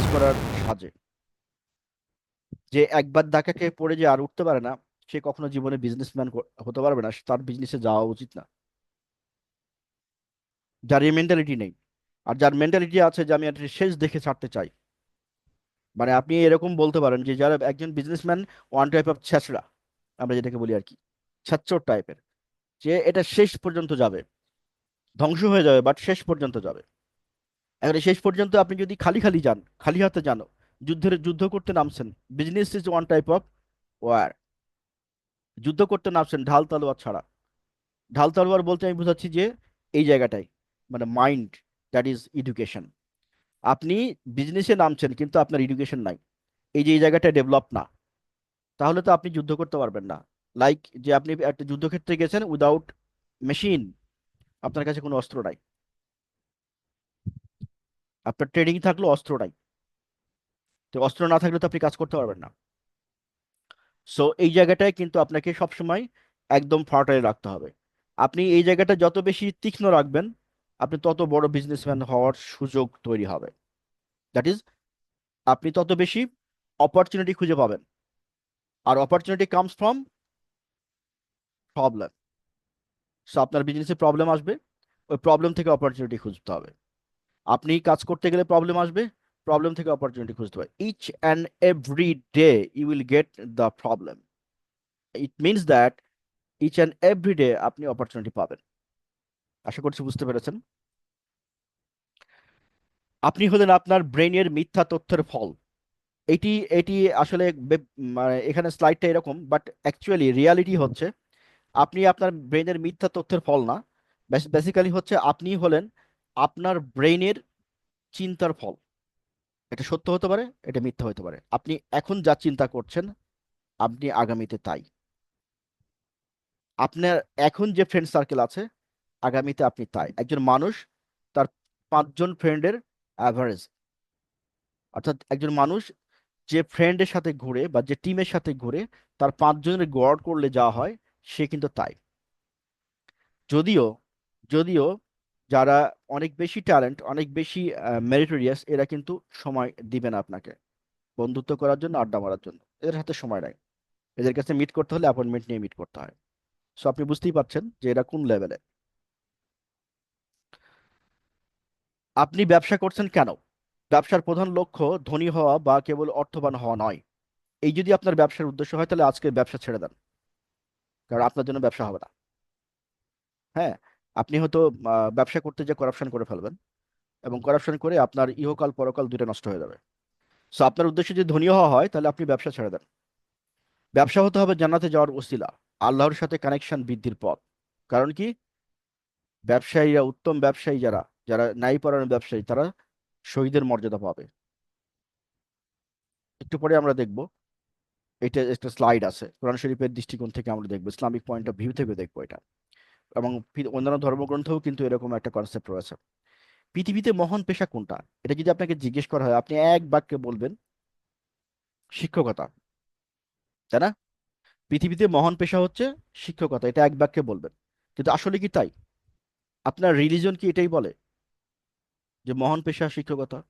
Business করার সাজে। যে একবার ধাক্কাকে পড়ে যে আর উঠতে পারে না, সে কখনো জীবনে বিজনেসম্যান হতে পারবে না তার বিজনেসে যাওয়া উচিত না। যার এই মেন্টালিটি নেই। আর যার মেন্টালিটি আছে যে আমি একটা শেষ দেখে ছাড়তে চাই। মানে আপনি এরকম বলতে পারেন যে যারা একজন বিজনেসম্যান ওয়ান টাইপ অফ ছ্যাঁচড়া আমরা যেটাকে বলি আর কি ছ্যাঁচড় টাইপের যে এটা শেষ পর্যন্ত যাবে। ধ্বংস হয়ে যাবে বাট শেষ পর্যন্ত যাবে। এবারে শেষ পর্যন্ত আপনি যদি খালি খালি যান, খালি হাতে যান, যুদ্ধের, যুদ্ধ করতে নামছেন। Business is one type of war যুদ্ধ করতে নামছেন, ঢাল তলোয়ার ছাড়া। ঢাল তলোয়ার বলতে আমি বোঝাচ্ছি যে এই জায়গাটাই মানে মাইন্ড দ্যাট ইজ এডুকেশন আপনি বিজনেসে নামছেন, কিন্তু আপনার এডুকেশন নাই। এই যে এই জায়গাটা ডেভেলপ না। তাহলে তো আপনি যুদ্ধ করতে পারবেন না। লাইক যে আপনি একটা যুদ্ধক্ষেত্রে গেছেন উইদাউট মেশিন আপনার কাছে কোনো অস্ত্র নাই। আপনার ট্রেনিং থাকল অস্ত্র নাই তো অস্ত্র না থাকলে তো আপনি কাজ করতে পারবেন না। সো এই জায়গাটায় কিন্তু আপনাকে সবসময় একদম ফার্টাইল রাখতে হবে। আপনি এই জায়গাটা যত বেশি তীক্ষ্ণ রাখবেন, আপনি তত বড় বিজনেসম্যান হওয়ার সুযোগ তৈরি হবে। দ্যাট ইজ আপনি তত বেশি অপরচুনিটি খুঁজে পাবেন। আর opportunity comes from problem so আপনার বিজনেসে প্রবলেম আসবে, ওই প্রবলেম থেকে অপরচুনিটি খুঁজতে হবে। আপনি কাজ করতে গেলে প্রবলেম আসবে প্রবলেম থেকে অপরচুনিটি খুঁজতে হবে। Each and every day you will get the problem it means that each and every day আপনি অপরচুনিটি পাবেন। আশা করছি বুঝতে পেরেছেন? আপনি হলেন আপনার ব্রেনের মিথ্যা তথ্যের ফল। এটি এটি আসলে মানে এখানে স্লাইডটা এরকম বাট অ্যাকচুয়ালি রিয়ালিটি হচ্ছে, আপনি আপনার ব্রেনের মিথ্যা তথ্যের ফল না। বেসিক্যালি হচ্ছে আপনি হলেন আপনার ব্রেইনের চিন্তার ফল। এটা সত্য হতে পারে, এটা মিথ্যা হতে পারে। আপনি এখন যা চিন্তা করছেন, আপনি আগামীতে তাই। আপনার এখন যে ফ্রেন্ড সার্কেল আছে, আগামীতে আপনি তাই। একজন মানুষ, তার পাঁচজন ফ্রেন্ডের অ্যাভারেজ অর্থাৎ একজন মানুষ যে ফ্রেন্ডের সাথে ঘুরে বা যে টিমের সাথে ঘুরে, তার পাঁচজনের গড় করলে যা হয়, সে কিন্তু তাই। যদিও যদিও যারা অনেক বেশি ট্যালেন্ট অনেক বেশি মেরিটোরিয়াস এরা কিন্তু সময় দিবে না আপনাকে। বন্ধুত্ব করার জন্য, আড্ডা মারার জন্য। এদের হাতে সময় নাই। এদের কাছে মিট করতে হলে অ্যাপয়েন্টমেন্ট নিয়ে মিট করতে হয়। সো আপনি বুঝতেই পারছেন যে এরা কোন লেভেলে আপনি ব্যবসা করছেন কেন? ব্যবসার প্রধান লক্ষ্য ধনী হওয়া বা কেবল অর্থবান হওয়া নয়। এই যদি আপনার ব্যবসার উদ্দেশ্য হয়, তাহলে আজকে ব্যবসা ছেড়ে দেন। কারণ আপনার জন্য ব্যবসা হবে না। হ্যাঁ? আপনি হয়তো ব্যবসা করতে যে করাপশন করে ফেলবেন এবং করাপশন করে আপনার ইহকাল পরকাল দুটো নষ্ট হয়ে যাবে। সো আপনার উদ্দেশ্য যদি ধনী হওয়া হয়, তাহলে আপনি ব্যবসা ছেড়ে দেন। ব্যবসা হতে হবে জান্নাতে যাওয়ার ওসিলা, আল্লাহর সাথে কানেকশন বৃদ্ধির পথ। কারণ কি? ব্যবসায়ীরা, উত্তম ব্যবসায়ী যারা যারা ন্যায়পরায়ণ ব্যবসায়ী, তারা শহীদের মর্যাদা পাবে। একটু পরে আমরা দেখব। এটা একটা স্লাইড আছে। কোরআন শরীফের দৃষ্টিকোণ থেকে আমরা দেখব। ইসলামিক পয়েন্ট অফ ভিউ থেকে দেখব এটা। এবং অন্যান্য ধর্মগ্রন্থেও কিন্তু এরকম একটা কনসেপ্ট রয়েছে। পৃথিবীতে মহান পেশা কোনটা? এটা যদি আপনাকে জিজ্ঞেস করা হয়, আপনি এক বাক্যে বলবেন, শিক্ষকতা। তাই না? পৃথিবীতে মহান পেশা হচ্ছে শিক্ষকতা, এটা এক বাক্যে বলবেন। কিন্তু আসলে কি তাই? আপনার রিলিজন কি এটাই বলে? যে মহান পেশা শিক্ষকতা।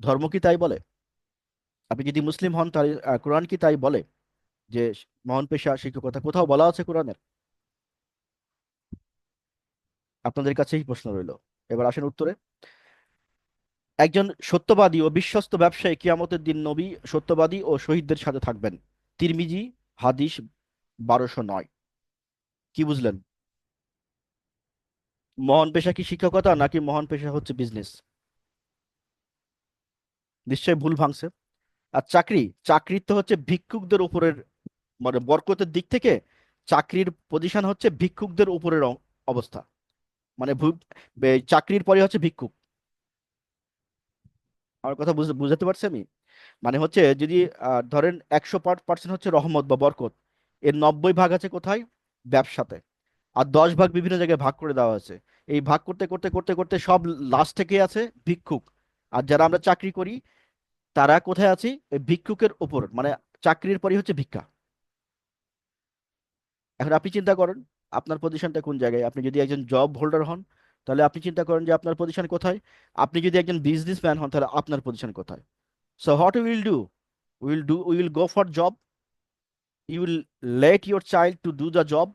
ধর্ম কি তাই বলে? আপনি যদি মুসলিম হন তাহলে কোরআন কি তাই বলে? যে মহান পেশা শিক্ষকতা, কোথাও বলা আছে কোরআনের? আপনাদের কাছেই প্রশ্ন রইল। এবার আসেন উত্তরে। একজন সত্যবাদী ও বিশ্বস্ত ব্যবসায়ী কিয়ামতের দিন নবী সত্যবাদী ও শহীদদের সাথে থাকবেন। তিরমিজি, হাদিস বারোশো নয়। কি বুঝলেন? মহান পেশা কি শিক্ষকতা নাকি মহান পেশা হচ্ছে বিজনেস নিশ্চয়ই ভুল ভাঙছে। আর চাকরি, চাকরির তো হচ্ছে ভিক্ষুকদের উপরের মানে বরকতের দিক থেকে চাকরির পজিশন হচ্ছে ভিক্ষুকদের উপরের অবস্থা। মানে চাকরির পরে হচ্ছে ভিক্ষুক। আমার কথা বুঝ- বুঝাতে পারছি আমি? মানে হচ্ছে যদি ধরেন একশো পার্সেন্ট হচ্ছে রহমত বা বরকত, এর নব্বই ভাগ আছে কোথায়? ব্যবসাতে। আর দশ ভাগ বিভিন্ন জায়গায় ভাগ করে দেওয়া আছে এই ভাগ করতে করতে করতে করতে সব লাস্ট থেকে আছে ভিক্ষুক। আর যারা আমরা চাকরি করি, তারা কোথায় আছি? ভিক্ষুকের উপর মানে চাকরির পরই হচ্ছে ভিক্ষা। এখন আপনি চিন্তা করেন আপনার পজিশনটা কোন জায়গায়? আপনি যদি একজন জব হোল্ডার হন, তাহলে আপনি চিন্তা করেন যে আপনার পজিশন কোথায়? আপনি যদি একজন বিজনেসম্যান হন, তাহলে আপনার পজিশন কোথায়? So what will do will do will go for job you will let your child to do the job,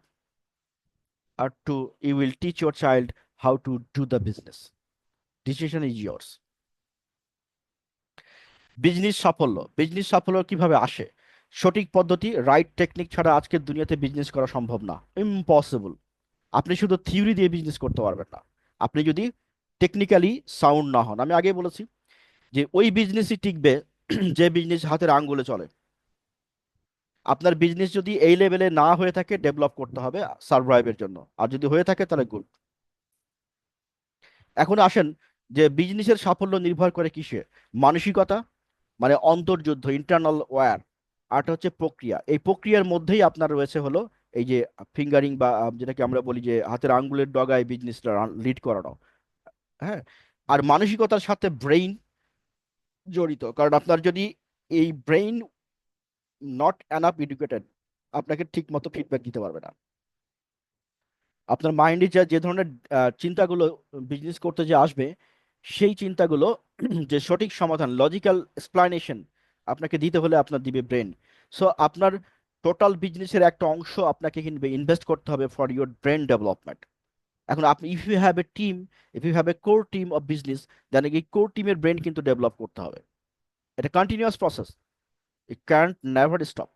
or to, you will teach your child how to do the business. Decision is yours. Business সাফল্য. Business সাফল্য কীভাবে আসে? সঠিক পদ্ধতি right technique ছাড়া আজকের দুনিয়াতে business করা সম্ভব না। ইম্পসিবল আপনি শুধু থিওরি দিয়ে বিজনেস করতে পারবেন না। আপনি যদি টেকনিক্যালি সাউন্ড না হন, আমি আগেই বলেছি যে ওই বিজনেসই টিকবে, যে বিজনেস হাতের আঙ্গুলে চলে। আপনার বিজনেস যদি এই লেভেলে না হয়ে থাকে ডেভেলপ করতে হবে সার্ভাইভের জন্য। আর যদি হয়ে থাকে, তাহলে গুড এখন আসেন যে বিজনেসের সাফল্য নির্ভর করে কিসে? মানসিকতা মানে অন্তর্যুদ্ধ ইন্টারনাল ওয়্যার আরটা হচ্ছে প্রক্রিয়া। এই প্রক্রিয়ার মধ্যেই আপনার রয়েছে হলো এই যে ফিঙ্গারিং বা যেটাকে আমরা বলি যে হাতের আঙ্গুলের ডগায় বিজনেসটা লিড করানো। হ্যাঁ? আর মানসিকতার সাথে ব্রেইন জড়িত। কারণ আপনার যদি এই ব্রেইন নট অ্যানাফ এডুকেটেড আপনাকে ঠিক মতো ফিডব্যাক দিতে পারবে না। আপনার মাইন্ডে যা, যে ধরনের চিন্তাগুলো বিজনেস করতে যে আসবে, সেই চিন্তাগুলো যে সঠিক সমাধান লজিক্যাল এক্সপ্লানেশন আপনাকে দিতে হলে আপনার দিবে ব্রেন সো আপনার টোটাল বিজনেসের একটা অংশ আপনাকে কিনবে ইনভেস্ট করতে হবে ফর ইউর ব্রেন ডেভেলপমেন্ট এখন আপনি if you have a team if you have a core team of business then এই কোর টিমের ব্রেন কিন্তু ডেভেলপ করতে হবে। এটা continuous process it can't never stop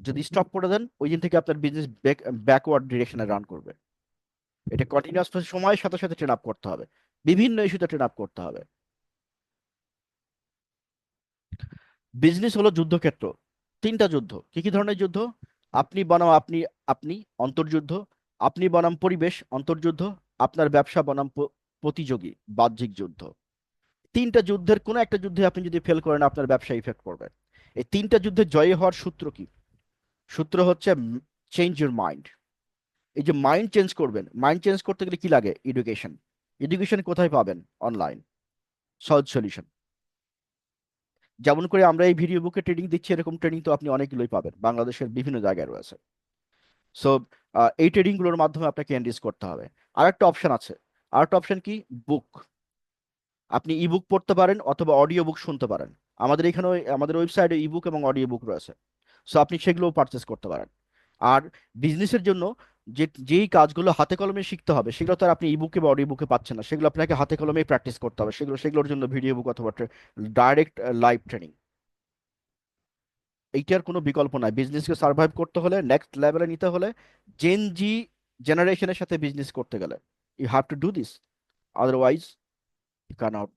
যদি স্টপ করে দেন, ওই দিন থেকে আপনার বিজনেস ব্যাকওয়ার্ড ডিরেকশনে রান করবে। এটা কন্টিনিউয়াস সময়ের সাথে সাথে ট্রেন আপ করতে হবে। বিভিন্ন ইস্যুতে ট্রেন আপ করতে হবে। বিজনেস হলো যুদ্ধক্ষেত্র। তিনটা যুদ্ধ। কি কি ধরনের যুদ্ধ? আপনি বনাম, আপনি আপনি অন্তর্যুদ্ধ, আপনি বনাম পরিবেশ, অন্তর্যুদ্ধ, আপনার ব্যবসা বনাম প্রতিযোগী, বাহ্যিক যুদ্ধ। তিনটা যুদ্ধের কোনো একটা যুদ্ধে আপনি যদি ফেল করেন, আপনার ব্যবসা ইফেক্ট করবে এই তিনটা যুদ্ধে জয়ী হওয়ার সূত্র কি? সূত্র হচ্ছে চেঞ্জ ইউর মাইন্ড এই যে মাইন্ড চেঞ্জ করবেন মাইন্ড চেঞ্জ করতে গেলে কি লাগে? এডুকেশন এডুকেশন কোথায় পাবেন? অনলাইন সহজ সলিউশন যেমন করে আমরা এই ভিডিও বুকে ট্রেনিং দিচ্ছি, এরকম ট্রেনিং তো আপনি অনেকগুলোই পাবেন। বাংলাদেশের বিভিন্ন জায়গায় রয়েছে। সো এই ট্রেনিংগুলোর মাধ্যমে আপনাকে এনরিচ করতে হবে। আর একটা অপশন আছে। আর একটা অপশন কি? বুক আপনি ইবুক পড়তে পারেন অথবা অডিও বুক শুনতে পারেন। আমাদের এখানে আমাদের ওয়েবসাইটে ইবুক এবং অডিও বুক রয়েছে। সো আপনি সেগুলোও পারচেস করতে পারেন। আর বিজনেসের জন্য যে, যেই কাজগুলো হাতে কলমে শিখতে হবে, সেগুলো তো আর আপনি ইবুকে বা অডিও বুকে পাচ্ছেন না। সেগুলো আপনাকে হাতে কলমেই প্র্যাকটিস করতে হবে। সেগুলো, সেগুলোর জন্য ভিডিও বুক অথবা ডাইরেক্ট লাইভ ট্রেনিং এইটার কোনো বিকল্প নাই। বিজনেসকে সার্ভাইভ করতে হলে নেক্সট লেভেলে নিতে হলে জেন জি জেনারেশনের সাথে বিজনেস করতে গেলে you have to do this otherwise you cannot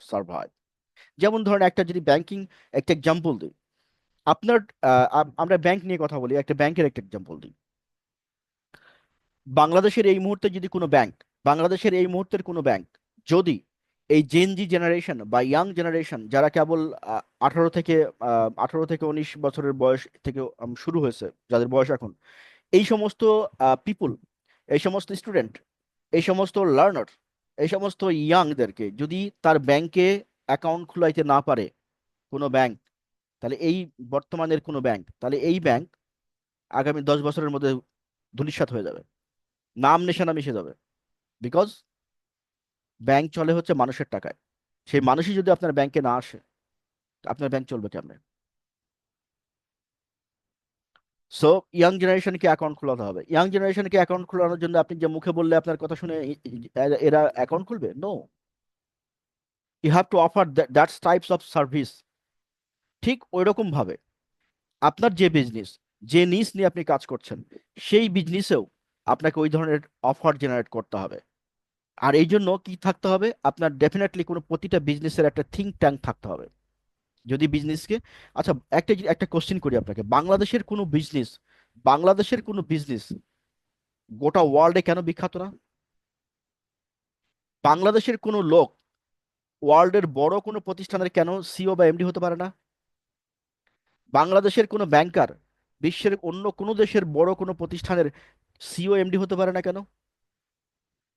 survive যেমন ধরেন একটা যদি ব্যাংকিং একটা এক্সাম্পল দিই। আপনার আমরা ব্যাংক নিয়ে কথা বলি, একটা ব্যাংকের একটা এক্সাম্পল দিই। বাংলাদেশের এই মুহূর্তে যদি কোনো ব্যাংক বাংলাদেশের এই মুহূর্তের কোনো ব্যাংক যদি এই জেনজি জেনারেশন বা ইয়াং জেনারেশন যারা কেবল আঠারো থেকে আঠারো থেকে উনিশ বছরের বয়স থেকে শুরু হয়েছে, যাদের বয়স এখন, এই সমস্ত পিপুল এই সমস্ত স্টুডেন্ট এই সমস্ত লার্নার এই সমস্ত ইয়াংদেরকে যদি তার ব্যাংকে অ্যাকাউন্ট খুলাইতে না পারে কোনো ব্যাংক তাহলে এই বর্তমানের কোনো ব্যাংক তাহলে এই ব্যাংক আগামী দশ বছরের মধ্যে ধূলিসাৎ হয়ে যাবে। নাম নিশানা মিশে যাবে। বিকজ ব্যাংক চলে হচ্ছে মানুষের টাকায়। সেই মানুষই যদি আপনার ব্যাংকে না আসে, আপনার ব্যাংক চলবে কেমনে? সো ইয়াং জেনারেশনকে অ্যাকাউন্ট খোলাতে হবে। ইয়াং জেনারেশনকে অ্যাকাউন্ট খোলানোর জন্য আপনি যে মুখে বললে আপনার কথা শুনে এরা- অ্যাকাউন্ট খুলবে? No you have to offer that types of service ঠিক ওই রকম ভাবে আপনার যে বিজনেস যে নিস নিয়ে আপনি কাজ করছেন, সেই বিজনেসেও আপনাকে ওই ধরনের অফার জেনারেট করতে হবে। আর এই জন্য কি থাকতে হবে? আপনার ডেফিনেটলি কোনো প্রতিটা বিজনেসের একটা থিঙ্ক ট্যাঙ্ক থাকতে হবে। যদি বিজনেসকে আচ্ছা একটা একটা কোশ্চেন করি আপনাকে। বাংলাদেশের কোনো বিজনেস বাংলাদেশের কোনো বিজনেস গোটা ওয়ার্ল্ডে কেন বিখ্যাত না? বাংলাদেশের কোনো লোক ওয়ার্ল্ডের বড় কোনো প্রতিষ্ঠানের কেন সিও বা এমডি হতে পারে না? বাংলাদেশের কোনো ব্যাংকার বিশ্বের অন্য কোনো দেশের বড় কোনো প্রতিষ্ঠানের সিও এমডি হতে পারে না কেন?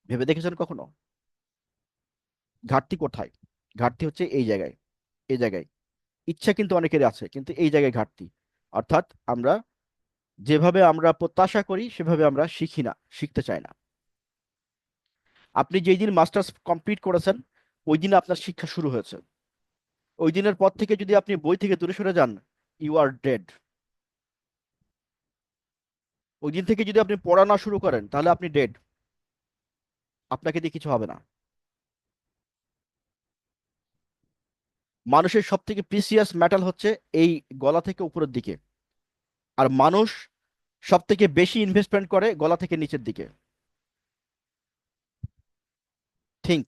ভেবে দেখেছেন কখনো? ঘাটতি কোথায়? ঘাটতি হচ্ছে এই জায়গায় এই জায়গায়। ইচ্ছা কিন্তু অনেকের আছে, কিন্তু এই জায়গায় ঘাটতি। অর্থাৎ আমরা যেভাবে আমরা প্রত্যাশা করি, সেভাবে আমরা শিখি না, শিখতে চাই না। আপনি যেই দিন মাস্টার্স কমপ্লিট করেছেন, ওই দিন আপনার শিক্ষা শুরু হয়েছে। ওই দিনের পর থেকে যদি আপনি বই থেকে দূরে সরে যান ইউ আর ডেড ওই দিন থেকে যদি আপনি পড়া না শুরু করেন, তাহলে আপনি ডেড আপনাকে দিয়ে কিছু হবে না। মানুষের সব থেকে প্রিসিয়াস মেটাল হচ্ছে এই গলা থেকে উপরের দিকে। আর মানুষ সব থেকে বেশি ইনভেস্টমেন্ট করে গলা থেকে নিচের দিকে। থিঙ্ক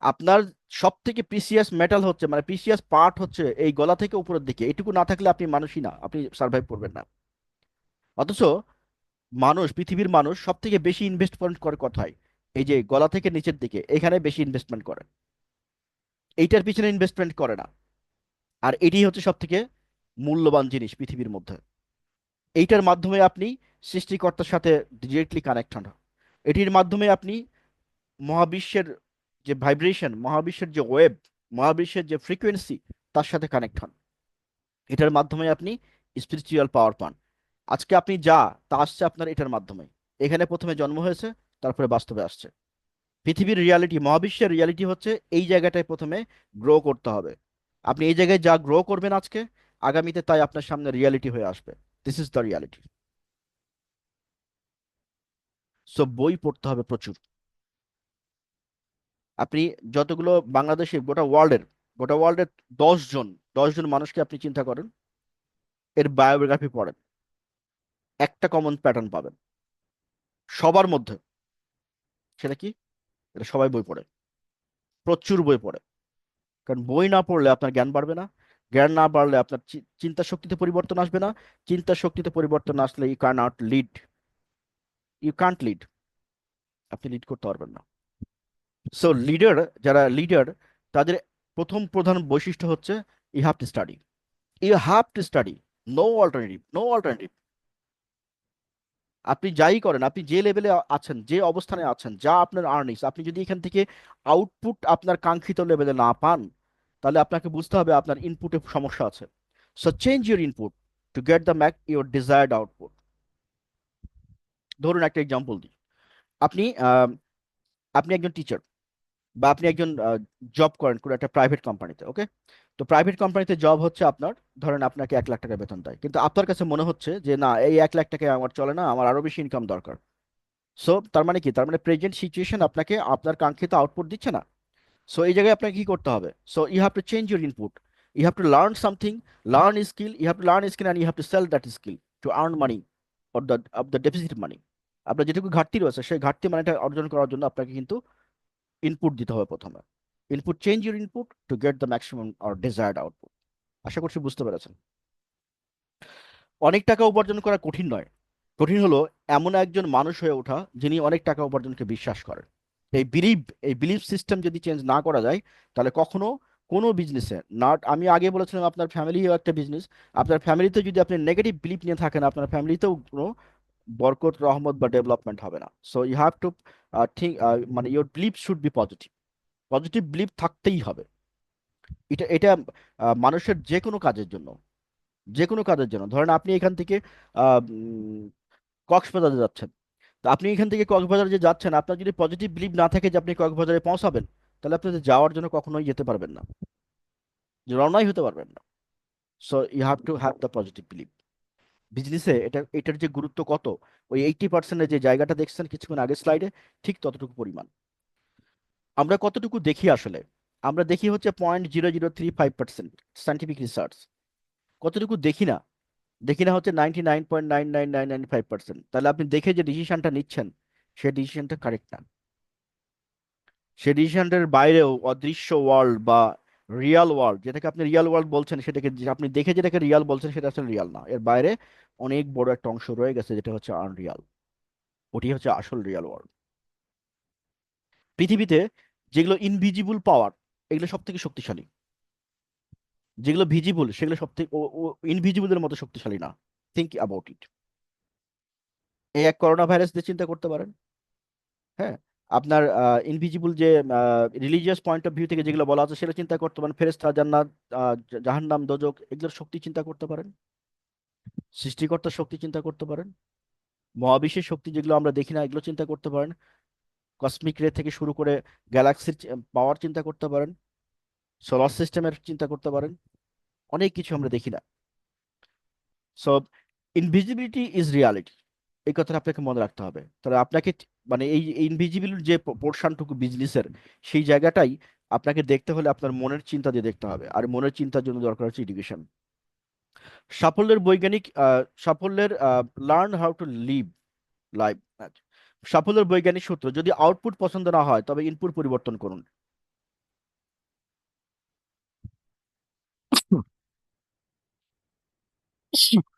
আপনার সব থেকে প্রিসিয়াস মেটাল হচ্ছে মানে প্রিসিয়াস পার্ট হচ্ছে এই গলা থেকে উপরের দিকে। এটুকু না থাকলে আপনি মানুষই না, আপনি সার্ভাইভ করবেন না। অথচ মানুষ, পৃথিবীর মানুষ সব থেকে বেশি ইনভেস্টমেন্ট করে কোথায় এই যে গলা থেকে নিচের দিকে, এখানে বেশি ইনভেস্টমেন্ট করে। এইটার পিছনে ইনভেস্টমেন্ট করে না। আর এটি হচ্ছে সব থেকে মূল্যবান জিনিস পৃথিবীর মধ্যে। এইটার মাধ্যমে আপনি সৃষ্টিকর্তার সাথে ডিরেক্টলি কানেক্ট হন। এটির মাধ্যমে আপনি মহাবিশ্বের যে ভাইব্রেশন মহাবিশ্বের যে ওয়েব মহাবিশ্বের যে ফ্রিকোয়েন্সি তার সাথে কানেক্ট হন। এটার মাধ্যমে আপনি স্পিরিচুয়াল পাওয়ার পান। আজকে আপনি যা, তা আসছে আপনার এটার মাধ্যমে। এখানে প্রথমে জন্ম হয়েছে, তারপরে বাস্তবে আসছে। পৃথিবীর রিয়ালিটি মহাবিশ্বের রিয়ালিটি হচ্ছে এই জায়গাটায় প্রথমে গ্রো করতে হবে। আপনি এই জায়গায় যা গ্রো করবেন আজকে, আগামীতে তাই আপনার সামনে রিয়ালিটি হয়ে আসবে। This is the reality so বই পড়তে হবে প্রচুর। আপনি যতগুলো বাংলাদেশে, গোটা ওয়ার্ল্ডের গোটা ওয়ার্ল্ডের দশজন দশজন মানুষকে আপনি চিন্তা করেন, এর বায়োগ্রাফি পড়েন। একটা কমন প্যাটার্ন পাবেন। সবার মধ্যে। সেটা কি? এটা সবাই বই পড়ে। প্রচুর বই পড়ে। কারণ বই না পড়লে আপনার জ্ঞান বাড়বে না। জ্ঞান না বাড়লে আপনার চিন্তা শক্তিতে পরিবর্তন আসবে না। চিন্তা শক্তিতে পরিবর্তন আসলে you can not lead you can't lead আপনি লিড করতে পারবেন না। সো লিডার যারা লিডার তাদের প্রথম প্রধান বৈশিষ্ট্য হচ্ছে you have to study you have to study no alternative no alternative আপনি যাই করেন, আপনি যে লেভেলে আছেন, যে অবস্থানে আছেন, যা আপনার আর্নিংস আপনি যদি এখান থেকে আউটপুট আপনার কাঙ্ক্ষিত লেভেলে না পান, তাহলে আপনাকে বুঝতে হবে আপনার ইনপুটে সমস্যা আছে। So change your input to get the mac your desired output ধরুন একটা এক্সাম্পল দিই। আপনি আপনি একজন টিচার বা আপনি একজন জব করেন কোনো একটা প্রাইভেট কোম্পানিতে ওকে তো প্রাইভেট কোম্পানিতে জব হচ্ছে আপনার, ধরেন আপনাকে এক লাখ টাকা বেতন দেয়। কিন্তু আপনার কাছে মনে হচ্ছে যে, না, এই এক লাখ টাকায় আমার চলে না, আমার আরও বেশি ইনকাম দরকার। সো তার মানে কি? তার মানে প্রেজেন্ট সিচুয়েশন আপনাকে, আপনার কাঙ্ক্ষিত আউটপুট দিচ্ছে না। সো এই জায়গায় আপনাকে কি করতে হবে? So you have to change your input you have to learn something learn skill you have to learn skill and you have to sell that skill to earn money or the of the deficit money আপনার যেটুকু ঘাটতি রয়েছে, সেই ঘাটতি মানিটা অর্জন করার জন্য আপনাকে কিন্তু ইনপুট দিতে হবে প্রথমে। Input change your input to get the maximum or desired output আশা করছি বুঝতে পেরেছেন। অনেক টাকা উপার্জন করা কঠিন নয়। কঠিন হলো এমন একজন মানুষ হয়ে ওঠা যিনি অনেক টাকা উপার্জনকে বিশ্বাস করেন। এই বিলিভ এই বিলিভ সিস্টেম যদি চেঞ্জ না করা যায়, তাহলে কখনো কোনো বিজনেসে নট আমি আগে বলেছিলাম আপনার ফ্যামিলিও একটা বিজনেস আপনার ফ্যামিলিতে যদি আপনি নেগেটিভ বিলিভ নিয়ে থাকেন, আপনার ফ্যামিলিতেও কোনো বরকত রহমত বা ডেভেলপমেন্ট হবে না। So you have to think মানে your believe should be positive positive believe থাকতেই হবে। এটা এটা মানুষের যে কোনো কাজের জন্য যে কোনো কাজের জন্য। ধরেন আপনি এখান থেকে কক্সবাজারে যাচ্ছেন। তো আপনি এখান থেকে কক্সবাজারে যে যাচ্ছেন, আপনার যদি পজিটিভ বিলিভ না থাকে যে আপনি কক্সবাজারে পৌঁছাবেন, তাহলে আপনি যাওয়ার জন্য কখনোই যেতে পারবেন না। রওনাই হতে পারবেন না। So you have to have the positive believe বিজনেসে এটা, এটার যে গুরুত্ব কত? ওই এইটি পার্সেন্টের যে জায়গাটা দেখছেন কিছুক্ষণ আগের স্লাইডে ঠিক ততটুকু পরিমাণ। আমরা কতটুকু দেখি আসলে? আমরা দেখি হচ্ছে point zero zero three five percent scientific research কতটুকু দেখি না? দেখি না হচ্ছে ninety nine point nine nine nine nine five percent তাহলে আপনি দেখে যে ডিসিশনটা নিচ্ছেন সেই ডিসিশনটা কারেক্ট না। সেই ডিসিশনটার বাইরেও অদৃশ্য ওয়ার্ল্ড বা রিয়াল ওয়ার্ল্ড যেটাকে আপনি রিয়াল ওয়ার্ল্ড বলছেন, সেটাকে আপনি দেখে যেটাকে রিয়াল বলছেন, সেটা আসলে রিয়াল না। এর বাইরে অনেক বড় একটা অংশ রয়ে গেছে, যেটা হচ্ছে আনরিয়াল ওটি হচ্ছে আসল রিয়াল ওয়ার্ল্ড পৃথিবীতে যেগুলো ইনভিজিবল পাওয়ার এগুলো সব থেকে শক্তিশালী। যেগুলো ভিজিবল সেগুলো সব থেকে ইনভিজিবলের মতো শক্তিশালী না। থিঙ্ক অ্যাবাউট ইট এই এক করোনা ভাইরাস দিয়ে চিন্তা করতে পারেন। হ্যাঁ? আপনার ইনভিজিবল যে রিলিজিয়াস পয়েন্ট অফ ভিউ থেকে যেগুলো বলা আছে সেটা চিন্তা করতে পারেন। ফেরেশতা, জান্নাত জাহান্নাম, দোজক, এগুলোর শক্তি চিন্তা করতে পারেন। সৃষ্টিকর্তার শক্তি চিন্তা করতে পারেন। মহাবিশ্বের শক্তি যেগুলো আমরা দেখি না, এগুলো চিন্তা করতে পারেন। কসমিক রে থেকে শুরু করে গ্যালাক্সির পাওয়ার চিন্তা করতে পারেন। সোলার সিস্টেমের চিন্তা করতে পারেন। অনেক কিছু আমরা দেখি না। সো ইনভিজিবিলিটি ইজ রিয়ালিটি এই কথাটা আপনাকে মনে রাখতে হবে। তাহলে আপনাকে মানে এই ইনভিজিবল যে পোর্শনটুকু বিজনেসের সেই জায়গাটাই আপনাকে দেখতে হলে আপনার মনের চিন্তা দিয়ে দেখতে হবে। আর মনের চিন্তার জন্য দরকার হচ্ছে এডুকেশন সাফল্যের বৈজ্ঞানিক সাফল্যের learn how to live life সাফল্যের বৈজ্ঞানিক সূত্র, যদি আউটপুট পছন্দ না হয়, তবে ইনপুট পরিবর্তন করুন।